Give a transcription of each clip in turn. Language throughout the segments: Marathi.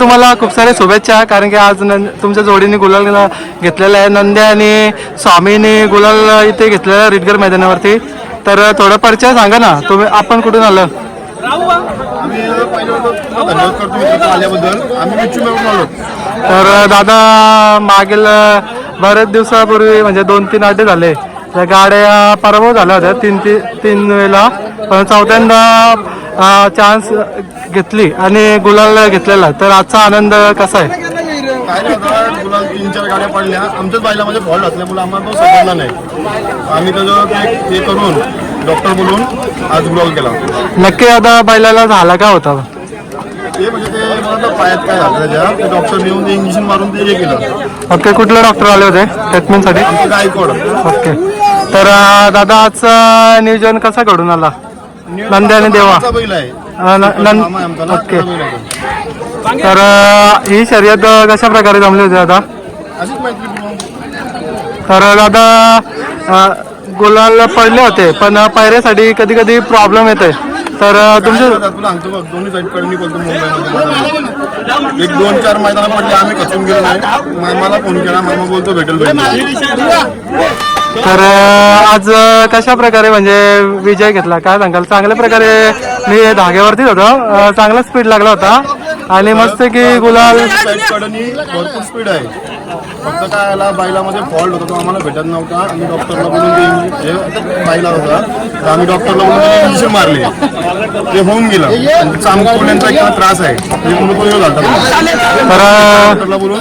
तुम्हाला खूप सारे शुभेच्छा कारण की आज नं तुमच्या जोडीने गुलाल घेतलेला आहे. नंद्या आणि स्वामीने गुलाल इथे घेतलेला आहे रिटगर मैदानावरती. तर थोडा परिचय सांगा ना. तुम्ही आपण कुठून आलं? आम्ही धन्यवाद करतो आल्याबद्दल आम्ही आलो तर दादा मागील बऱ्याच दिवसापूर्वी म्हणजे दोन तीन आठ झाले. त्या गाड्या पराभव झाल्या होत्या. तीन तीन तीन वेळेला. पण चौथ्यांदा चान्स घेतली आणि गुलाल घेतलेला. तर आजचा आनंद कसा आहे? काय नाही होता गुलाल तीन चार गाड्या पडल्या. आमच्याच बैलामध्ये फॉल्ट असल्यामुळे आम्हाला तो समजला नाही. आम्ही त्याचं हे करून डॉक्टर बोलून आज गुलाल केला. नक्की आता बैलाला झाला का होता? ते म्हणजे ते मला वाटतं पायात काय झालं त्याच्या. ते डॉक्टर येऊन इंजेक्शन मारून ते हे केलं. ओके कुठले डॉक्टर आले होते? ट्रीटमेंटसाठी गायकवाड. ओके. तर दादा आजचं नियोजन कसा घडून आला? नंद्या आणि देवा. आमचा बैल आहे. अं, न- नं- मामा आहे आमचा ना ओके. त्याचा बैल आहे. तो. तर अं, ही शर्यत कशा प्रकारे जमली होती दादा? अशीच मैत्री पूर्ण. तर दादा अं, गुलाल पडले होते पण पायऱ्यासाठी कधी कधी प्रॉब्लेम येते तर अं, तुमचे होतं तुला सांगतो बघ दोन्ही साईड कडनी बोलतो मुंबईमध्ये एक दोन चार मैदाना पडले आम्ही खचून गेलो नाही. मामाला फोन केला मामा बोलतो भेटेल भेटेल. तर आज कशा प्रकारे म्हणजे विजय घेतला? काय सांगाल? चांगल्या प्रकारे मी धाग्यावरतीच होतो. चांगला स्पीड लागला होता. आणि मस्त की गुलाल भरपूर स्पीड आहे. फक्त काय आला बैलामध्ये फॉल्ट होता तो आम्हाला भेटत नव्हता. आम्ही डॉक्टरला बोलून ते हे बैला होता. तर आम्ही डॉक्टरला बोलून इंजेक्शन मारले. ते होऊन गेलं. आणि चांगकोल्यांचा एक त्रास आहे. ते ग्लुकोज झाला डॉक्टरला बोलून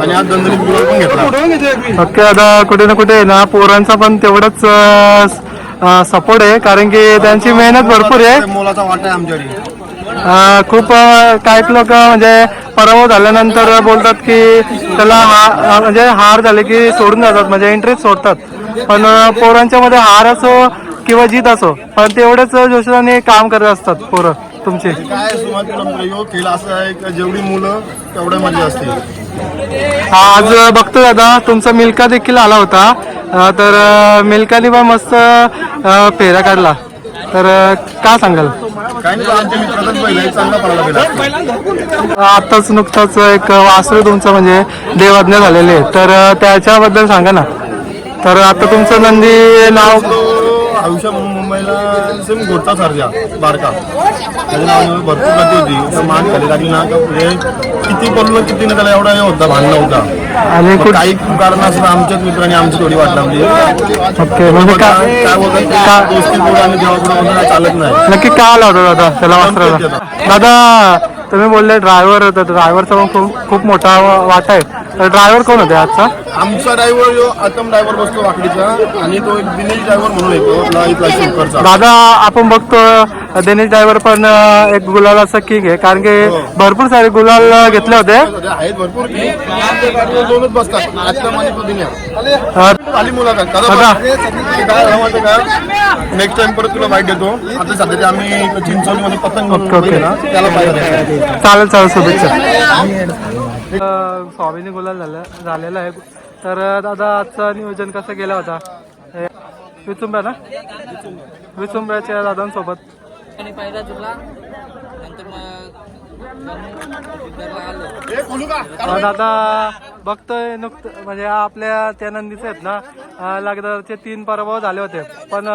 आणि आज दंदलीत गुलाल पण घेतला. ओके आता कुठे ना कुठे ना पोरांचा पण तेवढंच सपोर्ट आहे कारण की त्यांची मेहनत भरपूर आहे. मोलाचा वाटा आहे आमच्याकडे खूप अं, काही लोक म्हणजे पराभव झाल्यानंतर बोलतात की त्याला हा म्हणजे हार झाले की सोडून जातात म्हणजे इंटरेस्ट सोडतात. पण पोरांच्या मध्ये हार असो किंवा जीत असो पण तेवढेच जोशाने काम करत असतात पोरं तुमचे. काय सुरुवातीला योग खेळ असं आहे की जेवढी मुलं तेवढ्या मजा असते आज बघतो दादा तुमचा मिल्का देखील आला होता. तर मिल्काने पण मस्त फेरा काढला. तर काय सांगाल? काय नाही आमच्या मित्राचाच चांगला आताच नुकताच एक वासरू तुमचं म्हणजे देवज्ञ झालेले तर त्याच्याबद्दल सांगा ना. तर आता तुमचं नंदी नाव? आयुष्या म्हणून मुंबईला सेम घोटचा सर्जा बारका. त्याच्या नावाने भरपूर गती होती. तर मान खाली लागली ना का म्हणजे किती पडलं किती त्याला एवढा हे होता भांडणं होता. कुठ काही कारण असं आमच्याच मित्रांनी आमची थोडी वाट लावली. म्हणजे काय बोलतात का- दोस्ती पुढे आणि देवापुढे काय चालत नाही. नक्की का आला होता दादा? त्याला दादा तुम्ही बोलले ड्रायव्हर होता ड्रायव्हरचा पण खूप खूप मोठा वाटा आहे. तर ड्रायव्हर कोण होते आजचा? आमचा ड्रायव्हर जो आतम ड्रायव्हर बसतो वाकडीचा आणि तो एक दिनेश ड्रायव्हर म्हणून येतो दादा आपण बघतो दिनेश ड्रायव्हर पण एक गुलालाचा किंग आहे. कारण की भरपूर सारे गुलाल घेतले होते. आहेत भरपूर दोनच बसतात. नेक्स्ट टाइम परत तुला बाईट देतो. आता सध्या आम्ही चिंचवली मध्ये पतंग त्याला पाहिजे चालेल चालेल शुभेच्छा. स्वामीने गुलाल झालं झालेला आहे. तर दादा आजचं नियोजन कसं गेला होता? हे, विचुंब्या ना? विचुंब्याच्या दादांसोबत. आणि पहिला जुळला नंतर मग आलो. अं, दादा बघतोय नुकतं म्हणजे आपल्या त्या नंदीचे आहेत ना? लगदारचे तीन पराभव झाले होते. पण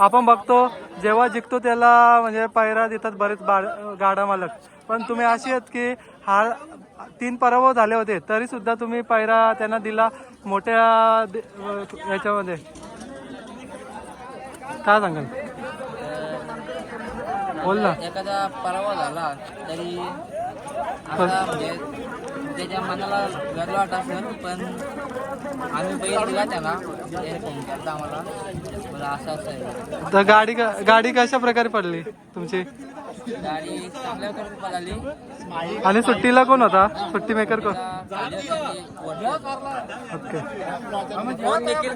आपण बघतो जेव्हा जिंकतो त्याला म्हणजे पायरा देतात बरेच गाडा मालक. पण तुम्ही अशी आहेत की हा तीन पराभव झाले होते तरी सुद्धा तुम्ही पायरा त्यांना दिला मोठ्या याच्यामध्ये. काय सांगाल? बोल ना. एखादा पराभव झाला तरी आता म्हणजे त्याच्या मनाला गर्व वाटत असेल पण आम्ही बैल दिला फोन केला आम्हाला. असं असं आहे तर गाडी गाडी कशा प्रकारे पडली तुमची? गाडी चांगल्या करून पळाली आणि सुट्टीला कोण होता? सुट्टी मेकर कोण. ओके.